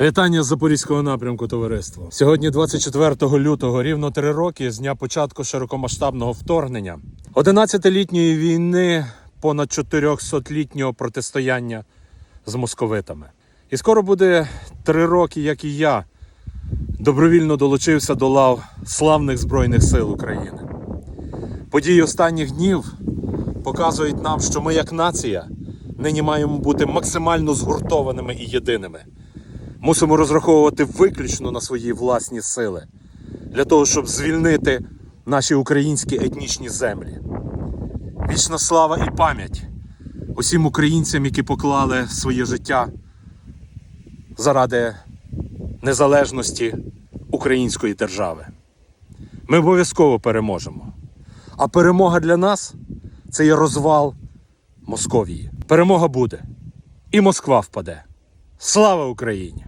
Вітання з Запорізького напрямку товариство. Сьогодні 24 лютого, рівно три роки з дня початку широкомасштабного вторгнення, 11-літньої війни, понад 400-літнього протистояння з московитами. І скоро буде три роки, як і я добровільно долучився до лав славних Збройних сил України. Події останніх днів показують нам, що ми, як нація, нині маємо бути максимально згуртованими і єдиними. Мусимо розраховувати виключно на свої власні сили для того, щоб звільнити наші українські етнічні землі. Вічна слава і пам'ять усім українцям, які поклали своє життя заради незалежності української держави. Ми обов'язково переможемо. А перемога для нас це є розвал Московії. Перемога буде, і Москва впаде. Слава Україні!